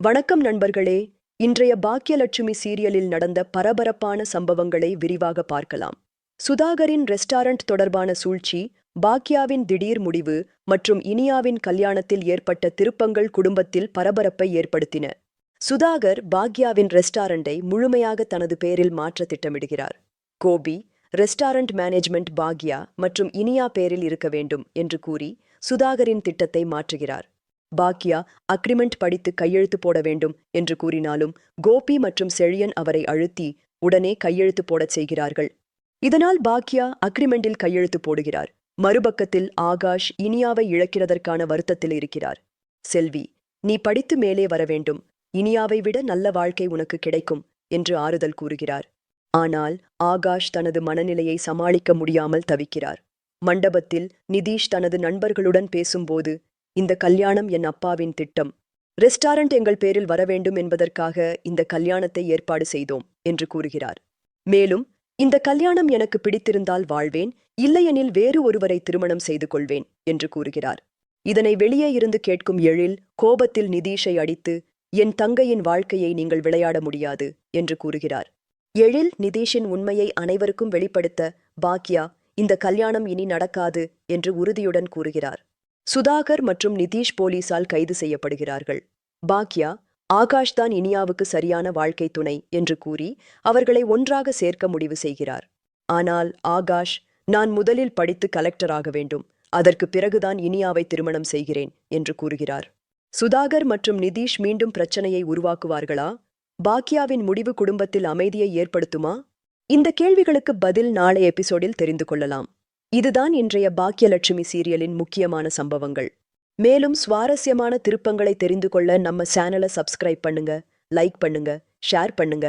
வணக்கம் நண்பர்களே. இன்றைய பாக்கியலட்சுமி சீரியலில் நடந்த பரபரப்பான சம்பவங்களை விரிவாக பார்க்கலாம். சுதாகரின் ரெஸ்டாரண்ட் தொடர்பான சூழ்ச்சி பாக்யாவின் திடீர் முடிவு மற்றும் இனியாவின் கல்யாணத்தில் ஏற்பட்ட திருப்பங்கள் குடும்பத்தில் பரபரப்பை ஏற்படுத்தின. சுதாகர் பாக்யாவின் ரெஸ்டாரண்டை முழுமையாக தனது பேரில் மாற்ற திட்டமிடுகிறார். கோபி ரெஸ்டாரண்ட் மேனேஜ்மெண்ட் பாக்யா மற்றும் இனியா பேரில் இருக்க வேண்டும் என்று கூறி சுதாகரின் திட்டத்தை மாற்றுகிறார். பாக்யா அக்ரிமெண்ட் படித்து கையெழுத்து போட வேண்டும் என்று கூறினாலும் கோபி மற்றும் செழியன் அவரை அழுத்தி உடனே கையெழுத்து போடச் செய்கிறார்கள். இதனால் பாக்யா அக்ரிமெண்டில் கையெழுத்து போடுகிறார். மறுபக்கத்தில் ஆகாஷ் இனியாவை இழக்கிறதற்கான வருத்தத்தில் இருக்கிறார். செல்வி நீ படித்து மேலே வர வேண்டும். இனியாவை விட நல்ல வாழ்க்கை உனக்கு கிடைக்கும் என்று ஆறுதல் கூறுகிறார். ஆனால் ஆகாஷ் தனது மனநிலையை சமாளிக்க முடியாமல் தவிக்கிறார். மண்டபத்தில் நிதீஷ் தனது நண்பர்களுடன் பேசும்போது இந்த கல்யாணம் என் அப்பாவின் திட்டம். ரெஸ்டாரண்ட் எங்கள் பேரில் வர வேண்டும் என்பதற்காக இந்த கல்யாணத்தை ஏற்பாடு செய்தோம் என்று கூறுகிறார். மேலும் இந்த கல்யாணம் எனக்கு பிடித்திருந்தால் வாழ்வேன் இல்லையெனில் வேறு ஒருவரை திருமணம் செய்து கொள்வேன் என்று கூறுகிறார். இதனை வெளியே இருந்து கேட்கும் எழில் கோபத்தில் நிதீஷை அடித்து என் தங்கையின் வாழ்க்கையை நீங்கள் விளையாட முடியாது என்று கூறுகிறார். எழில் நிதீஷின் உண்மையை அனைவருக்கும் வெளிப்படுத்த பாக்யா இந்த கல்யாணம் இனி நடக்காது என்று உறுதியுடன் கூறுகிறார். சுதாகர் மற்றும் நிதீஷ் போலீசால் கைது செய்யப்படுகிறார்கள். பாக்யா ஆகாஷ் தான் இனியாவுக்கு சரியான வாழ்க்கை துணை என்று கூறி அவர்களை ஒன்றாக சேர்க்க முடிவு செய்கிறார். ஆனால் ஆகாஷ் நான் முதலில் படித்து கலெக்டர் ஆக வேண்டும் அதற்கு பிறகுதான் இனியாவை திருமணம் செய்கிறேன் என்று கூறுகிறார். சுதாகர் மற்றும் நிதீஷ் மீண்டும் பிரச்சனையை உருவாக்குவார்களா? பாக்யாவின் முடிவு குடும்பத்தில் அமைதியை ஏற்படுத்துமா? இந்த கேள்விகளுக்கு பதில் நாளை எபிசோடில் தெரிந்து கொள்ளலாம். இதுதான் இன்றைய பாக்கியலட்சுமி சீரியலின் முக்கியமான சம்பவங்கள். மேலும் சுவாரஸ்யமான திருப்பங்களை தெரிந்து கொள்ள நம்ம சேனலை சப்ஸ்கிரைப் பண்ணுங்க லைக் பண்ணுங்க ஷேர் பண்ணுங்க.